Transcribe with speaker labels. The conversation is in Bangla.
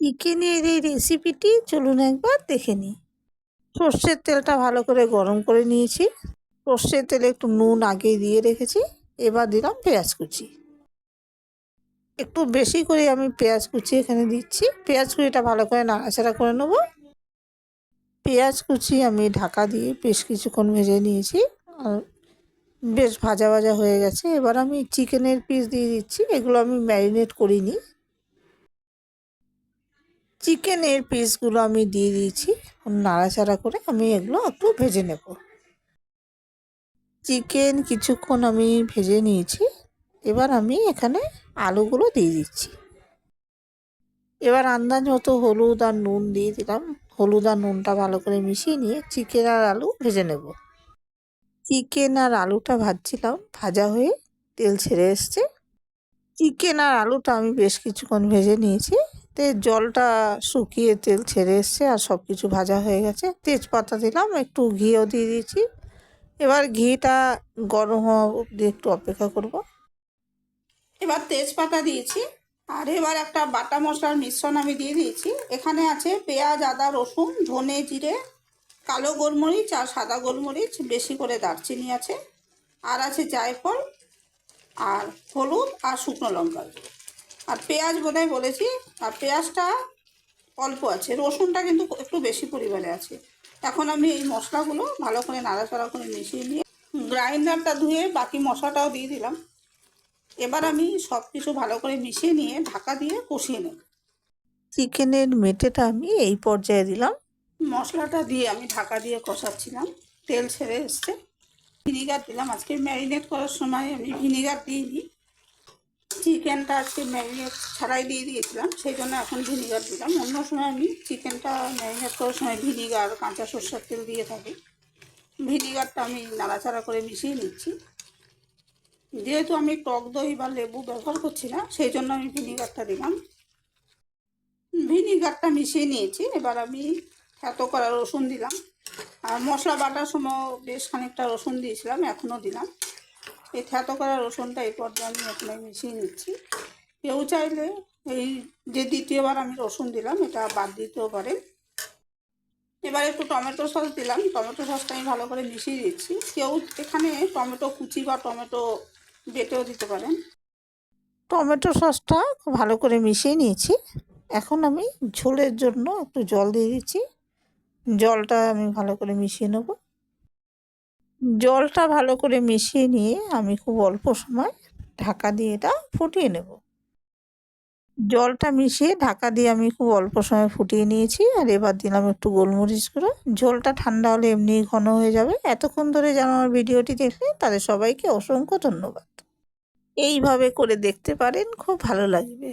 Speaker 1: চিকেনের এই রেসিপিটি চলুন একবার দেখে নিই সর্ষের তেলটা ভালো করে গরম করে নিয়েছি। সর্ষের তেলে একটু নুন আগে দিয়ে রেখেছি। এবার দিলাম পেঁয়াজ কুচি। একটু বেশি করে আমি পেঁয়াজ কুচি এখানে দিচ্ছি। পেঁয়াজ কুচিটা ভালো করে নাড়াচাড়া করে নেব। পেঁয়াজ কুচি আমি ঢাকা দিয়ে বেশ কিছুক্ষণ ভেজে নিয়েছি। আর বেশ ভাজা ভাজা হয়ে গেছে। এবার আমি চিকেনের পিস দিয়ে দিচ্ছি। এগুলো আমি ম্যারিনেট করিনি। চিকেনের পিসগুলো আমি দিয়ে দিয়েছি। নাড়াচাড়া করে আমি এগুলো একটু ভেজে নেব। চিকেন কিছুক্ষণ আমি ভেজে নিয়েছি। এবার আমি এখানে আলুগুলো দিয়ে দিচ্ছি। এবার আন্দাজ মতো হলুদ আর নুন দিয়ে দিলাম। হলুদ আর নুনটা ভালো করে মিশিয়ে নিয়ে চিকেন আর আলু ভেজে নেব। চিকেন আর আলুটা ভাজছিলাম। ভাজা হয়ে তেল ছেড়ে এসছে। চিকেন আর আলুটা আমি বেশ কিছুক্ষণ ভেজে নিয়েছি। তে জলটা শুকিয়ে তেল ছেড়ে এসছে আর সব কিছু ভাজা হয়ে গেছে। তেজপাতা দিলাম, একটু ঘিও দিয়ে দিয়েছি। এবার ঘিটা গরম হওয়া অবধি একটু অপেক্ষা করব। এবার তেজপাতা দিয়েছি আর এবার একটা বাটা মশলার মিশ্রণ আমি দিয়ে দিয়েছি। এখানে আছে পেঁয়াজ, আদা, রসুন, ধনে জিরে, কালো গোলমরিচ আর সাদা গোলমরিচ, বেশি করে দারচিনি আছে। আর আছে জায়ফল আর হলুদ আর শুকনো লঙ্কা আর পেঁয়াজ বোধহয় বলেছি। আর পেঁয়াজটা অল্প আছে। রসুনটা কিন্তু একটু বেশি পরিমাণে আছে। এখন আমি এই মশলাগুলো ভালো করে নাড়াচাড়া করে মিশিয়ে নিয়ে গ্রাইন্ডারটা ধুয়ে বাকি মশলাটাও দিয়ে দিলাম। এবার আমি সব কিছু ভালো করে মিশিয়ে নিয়ে ঢাকা দিয়ে কষিয়ে নেব। চিকেনের মেটেটা আমি এই পর্যায়ে দিলাম। মশলাটা দিয়ে আমি ঢাকা দিয়ে কষাচ্ছিলাম। তেল ছেড়ে এসছে। ভিনিগার দিলাম। আজকে ম্যারিনেট করার সময় আমি ভিনিগার দিইনি। চিকেনটা আজকে ম্যারিনেট ছাড়াই দিয়ে দিয়েছিলাম, সেই জন্য এখন ভিনিগার দিলাম। অন্য সময় আমি চিকেনটা ম্যারিনেট করার সময় ভিনিগার, কাঁচা সর্ষের তেল দিয়ে থাকি। ভিনিগারটা আমি নাড়াচাড়া করে মিশিয়ে নিচ্ছি। যেহেতু আমি টক দই বা লেবু ব্যবহার করছি না, সেই জন্য আমি ভিনিগারটা দিলাম। ভিনিগারটা মিশিয়ে নিয়েছি, এবার আমি এত করা রসুন দিলাম। আর মশলা বাটার সময় বেশ খানিকটা রসুন দিয়েছিলাম, এখনও দিলাম। এই থেতো করা রসুনটা এই পর্যায়ে আমি এখানে মিশিয়ে নিচ্ছি। কেউ চাইলে এই যে দ্বিতীয়বার আমি রসুন দিলাম, এটা বাদ দিতেও পারে এবার একটু টমেটো সস দিলাম, টমেটো সসটা আমি ভালো করে মিশিয়ে দিচ্ছি কেউ এখানে টমেটো কুচি বা টমেটো বেটেও দিতে পারেন। টমেটো সসটা ভালো করে মিশিয়ে নিয়েছি। এখন আমি ঝোলের জন্য একটু জল দিয়ে দিচ্ছি। জলটা আমি ভালো করে মিশিয়ে নেব। জলটা ভালো করে মিশিয়ে নিয়ে আমি খুব অল্প সময় ঢাকা দিয়ে এটা ফুটিয়ে নেব। জলটা মিশিয়ে ঢাকা দিয়ে আমি খুব অল্প সময় ফুটিয়ে নিয়েছি আর এবার দিলাম একটু গোলমরিচ গুঁড়ো। ঝোলটা ঠান্ডা হলে এমনি ঘন হয়ে যাবে। এতক্ষণ ধরে যারা আমার ভিডিওটি দেখলে তাদের সবাইকে অসংখ্য ধন্যবাদ। এইভাবে করে দেখতে পারেন, খুব ভালো লাগবে।